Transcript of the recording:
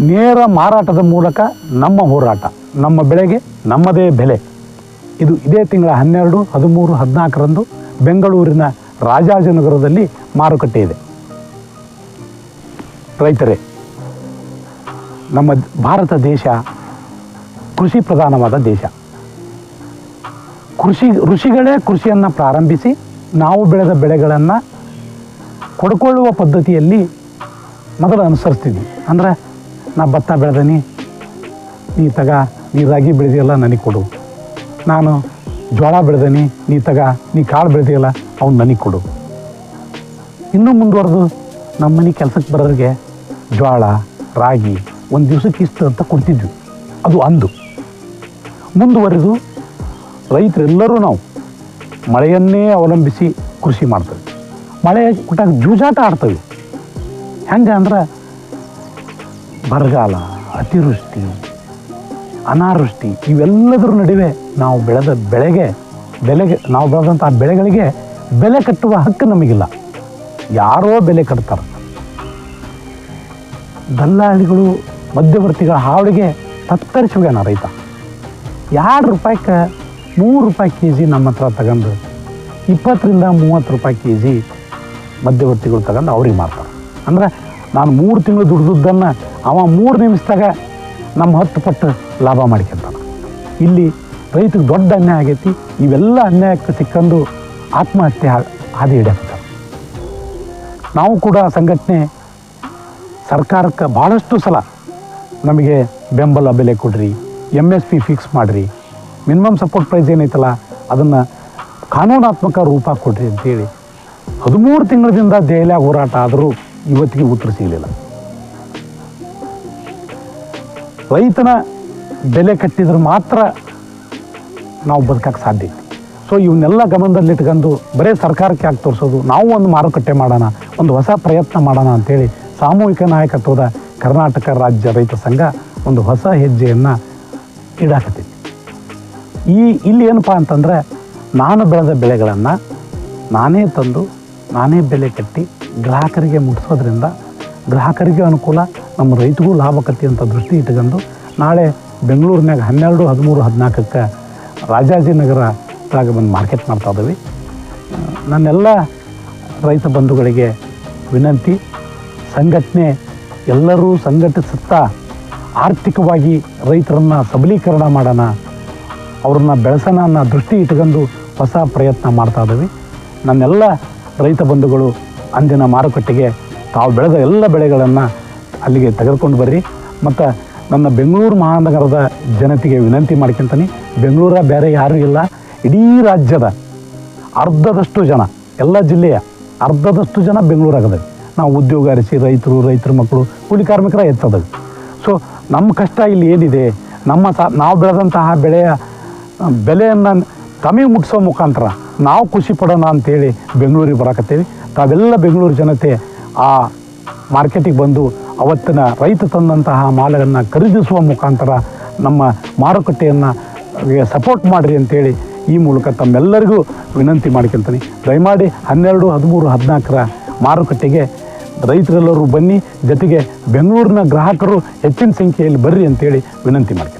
ನೇರ ಮಾರಾಟದ ಮೂಲಕ ನಮ್ಮ ಹೋರಾಟ, ನಮ್ಮ ಬೆಳೆಗೆ ನಮ್ಮದೇ ಬೆಲೆ. ಇದು ಇದೇ ತಿಂಗಳ ಹನ್ನೆರಡು, ಹದಿಮೂರು, ಹದಿನಾಲ್ಕರಂದು ಬೆಂಗಳೂರಿನ ರಾಜಾಜನಗರದಲ್ಲಿ ಮಾರುಕಟ್ಟೆ ಇದೆ. ರೈತರೇ, ನಮ್ಮ ಭಾರತ ದೇಶ ಕೃಷಿ ಪ್ರಧಾನವಾದ ದೇಶ. ಕೃಷಿ, ಋಷಿಗಳೇ ಕೃಷಿಯನ್ನು ಪ್ರಾರಂಭಿಸಿ ನಾವು ಬೆಳೆದ ಬೆಳೆಗಳನ್ನು ಕೊಡ್ಕೊಳ್ಳುವ ಪದ್ಧತಿಯಲ್ಲಿ ಮೊದಲು ಅನುಸರಿಸ್ತಿದ್ವಿ. ಅಂದ್ರೆ ನಾ ಭತ್ತ ಬೆಳೆದೀನಿ. ನೀ ತಗ, ನೀ ರಾಗಿ ಬೆಳೆದಿಯಲ್ಲ ನನಗೆ ಕೊಡು. ನಾನು ಜೋಳ ಬೆಳೆದೀನಿ, ನೀ ತಗ, ನೀ ಕಾಳು ಬೆಳೆದಿಯಲ್ಲ, ಅವ್ನು ನನಗೆ ಕೊಡು. ಇನ್ನೂ ಮುಂದುವರೆದು ನಮ್ಮ ಮನೆ ಕೆಲಸಕ್ಕೆ ಬರೋರಿಗೆ ಜೋಳ ರಾಗಿ ಒಂದು ದಿವಸಕ್ಕೆ ಇಷ್ಟು ಅಂತ ಕೊಡ್ತಿದ್ವಿ. ಅದು ಅಂದು. ಮುಂದುವರೆದು ರೈತರೆಲ್ಲರೂ ನಾವು ಮಳೆಯನ್ನೇ ಅವಲಂಬಿಸಿ ಕೃಷಿ ಮಾಡ್ತೇವೆ. ಮಳೆ ಕೊಟ್ಟಾಗ ಜೂಜಾಟ ಆಡ್ತೇವೆ. ಹೆಂಗೆ ಅಂದ್ರೆ ಬರಗಾಲ, ಅತಿವೃಷ್ಟಿ, ಅನಾವೃಷ್ಟಿ, ಇವೆಲ್ಲದರ ನಡುವೆ ನಾವು ಬೆಳೆದ ಬೆಳೆಗೆ, ಬೆಲೆಗೆ, ನಾವು ಬೆಳೆದಂಥ ಬೆಳೆಗಳಿಗೆ ಬೆಲೆ ಕಟ್ಟುವ ಹಕ್ಕು ನಮಗಿಲ್ಲ. ಯಾರೋ ಬೆಲೆ ಕಟ್ತಾರೆ. ದಲ್ಲಾಳಿಗಳು, ಮಧ್ಯವರ್ತಿಗಳ ಹಾವಳಿಗೆ ತತ್ತರಿಸಿ ಹೋಗ್ಯಾನ ರೈತ. ಎರಡು ರೂಪಾಯಿಗೆ ಮೂರು ರೂಪಾಯಿ ಕೆ ಜಿ ನಮ್ಮ ಹತ್ರ ತಗೊಂಡು, ಇಪ್ಪತ್ತರಿಂದ ಮೂವತ್ತು ರೂಪಾಯಿ ಕೆ ಜಿ ಮಧ್ಯವರ್ತಿಗಳು ತಗೊಂಡು ಅವ್ರಿಗೆ ಮಾರ್ತಾರೆ. ಅಂದ್ರೆ ನಾನು ಮೂರು ತಿಂಗಳು ದುಡ್ದದ್ದನ್ನು ಅವ ಮೂರು ನಿಮಿಷದಾಗ ನಮ್ಮ ಹತ್ತು ಪಟ್ಟು ಲಾಭ ಮಾಡ್ಕೊಂತಾನ. ಇಲ್ಲಿ ರೈತಗೆ ದೊಡ್ಡ ಅನ್ಯಾಯ ಆಗೈತಿ, ಇವೆಲ್ಲ ಅನ್ಯಾಯಕ್ಕೆ ಸಿಕ್ಕಂದು ಆತ್ಮಹತ್ಯೆ ಹಾದಿ ಹಿಡಿಯಾಕತ್ತಾರೆ. ನಾವು ಕೂಡ ಸಂಘಟನೆ ಸರ್ಕಾರಕ್ಕೆ ಭಾಳಷ್ಟು ಸಲ ನಮಗೆ ಬೆಂಬಲ ಬೆಲೆ ಕೊಡ್ರಿ ಎಂ ಎಸ್ ಪಿ ಫಿಕ್ಸ್ ಮಾಡಿರಿ ಮಿನಿಮಮ್ ಸಪೋರ್ಟ್ ಪ್ರೈಸ್ ಏನೈತಲ್ಲ ಅದನ್ನು ಕಾನೂನಾತ್ಮಕ ರೂಪ ಕೊಡ್ರಿ ಅಂತೇಳಿ ಹದಿಮೂರು ತಿಂಗಳಿಂದ ದೆಹಲಿಯಾಗ ಹೋರಾಟ ಆದರೂ ಇವತ್ತಿಗೆ ಉತ್ತರ ಸಿಗಲಿಲ್ಲ ರೈತನ ಬೆಲೆ ಕಟ್ಟಿದ್ರೆ ಮಾತ್ರ ನಾವು ಬದುಕಕ್ಕೆ ಸಾಧ್ಯ ಸೊ ಇವನ್ನೆಲ್ಲ ಗಮನದಲ್ಲಿಟ್ಕೊಂಡು ಬರೀ ಸರ್ಕಾರಕ್ಕೆ ಯಾಕೆ ತೋರಿಸೋದು? ನಾವು ಒಂದು ಮಾರುಕಟ್ಟೆ ಮಾಡೋಣ, ಒಂದು ಹೊಸ ಪ್ರಯತ್ನ ಮಾಡೋಣ ಅಂತೇಳಿ ಸಾಮೂಹಿಕ ನಾಯಕತ್ವದ ಕರ್ನಾಟಕ ರಾಜ್ಯ ರೈತ ಸಂಘ ಒಂದು ಹೊಸ ಹೆಜ್ಜೆಯನ್ನು ಇಡಾಕತ್ತೈತಿ ಈ ಇಲ್ಲಿ ಏನಪ್ಪ ಅಂತಂದರೆ ನಾನು ಬೆಳೆದ ಬೆಳೆಗಳನ್ನು ನಾನೇ ತಂದು, ನಾನೇ ಬೆಲೆ ಕಟ್ಟಿ ಗ್ರಾಹಕರಿಗೆ ಮುಟ್ಟಿಸೋದ್ರಿಂದ ಗ್ರಾಹಕರಿಗೆ ಅನುಕೂಲ, ನಮ್ಮ ರೈತಗೂ ಲಾಭಕತಿ ಅಂತ ದೃಷ್ಟಿ ಇಟ್ಕೊಂಡು ನಾಳೆ ಬೆಂಗಳೂರಿನಾಗ ಹನ್ನೆರಡು, ಹದಿಮೂರು, ಹದಿನಾಲ್ಕಕ್ಕೆ ರಾಜಾಜಿನಗರದಾಗ ಬಂದು ಮಾರ್ಕೆಟ್ ಮಾಡ್ತಾ ಇದ್ದೀವಿ. ನನ್ನೆಲ್ಲ ರೈತ ಬಂಧುಗಳಿಗೆ ವಿನಂತಿ, ಸಂಘಟನೆ ಎಲ್ಲರೂ ಸಂಘಟಿಸುತ್ತಾ ಆರ್ಥಿಕವಾಗಿ ರೈತರನ್ನು ಸಬಲೀಕರಣ ಮಾಡೋಣ, ಅವ್ರನ್ನ ಬೆಳೆಸೋಣ ಅನ್ನೋ ದೃಷ್ಟಿ ಇಟ್ಕೊಂಡು ಹೊಸ ಪ್ರಯತ್ನ ಮಾಡ್ತಾ ಇದ್ದೀವಿ. ನನ್ನೆಲ್ಲ ರೈತ ಬಂಧುಗಳು ಅಂದಿನ ಮಾರುಕಟ್ಟೆಗೆ ತಾವು ಬೆಳೆದ ಎಲ್ಲ ಬೆಳೆಗಳನ್ನು ಅಲ್ಲಿಗೆ ತೆಗೆದುಕೊಂಡು ಬರ್ರಿ. ಮತ್ತು ನನ್ನ ಬೆಂಗಳೂರು ಮಹಾನಗರದ ಜನತೆಗೆ ವಿನಂತಿ ಮಾಡ್ಕೊತೀನಿ. ಬೆಂಗಳೂರ ಬೇರೆ ಯಾರೂ ಇಲ್ಲ. ಇಡೀ ರಾಜ್ಯದ ಅರ್ಧದಷ್ಟು ಜನ, ಎಲ್ಲ ಜಿಲ್ಲೆಯ ಅರ್ಧದಷ್ಟು ಜನ ಬೆಂಗಳೂರಾಗದೆ. ನಾವು ಉದ್ಯೋಗ ಅರಿಸಿ ರೈತರು, ರೈತರ ಮಕ್ಕಳು, ಕೂಲಿ ಕಾರ್ಮಿಕರ ಎತ್ತದ ಸೊ ನಮ್ಮ ಕಷ್ಟ ಇಲ್ಲಿ ಏನಿದೆ? ನಮ್ಮ ಸಾ, ನಾವು ಬೆಳೆದಂತಹ ಬೆಳೆಯ, ಬೆಲೆಯನ್ನು ತಮಗೆ ಮುಟ್ಟಿಸೋ ಮುಖಾಂತರ ನಾವು ಖುಷಿ ಪಡೋಣ ಅಂತೇಳಿ ಬೆಂಗಳೂರಿಗೆ ಬರಕತ್ತೇವೆ. ತಾವೆಲ್ಲ ಬೆಂಗಳೂರು ಜನತೆ ಆ ಮಾರ್ಕೆಟಿಗೆ ಬಂದು ಅವತ್ತಿನ ರೈತ ತಂದಂತಹ ಮಾಲನ್ನು ಖರೀದಿಸುವ ಮುಖಾಂತರ ನಮ್ಮ ಮಾರುಕಟ್ಟೆಯನ್ನು ಸಪೋರ್ಟ್ ಮಾಡಿರಿ ಅಂತೇಳಿ ಈ ಮೂಲಕ ತಮ್ಮೆಲ್ಲರಿಗೂ ವಿನಂತಿ ಮಾಡ್ಕೊಳ್ತೀನಿ. ದಯಮಾಡಿ ಹನ್ನೆರಡು, ಹದಿಮೂರು, ಹದಿನಾಲ್ಕರ ಮಾರುಕಟ್ಟೆಗೆ ರೈತರೆಲ್ಲರೂ ಬನ್ನಿ. ಜೊತೆಗೆ ಬೆಂಗಳೂರಿನ ಗ್ರಾಹಕರು ಹೆಚ್ಚಿನ ಸಂಖ್ಯೆಯಲ್ಲಿ ಬರ್ರಿ ಅಂತೇಳಿ ವಿನಂತಿ ಮಾಡ್ತೀನಿ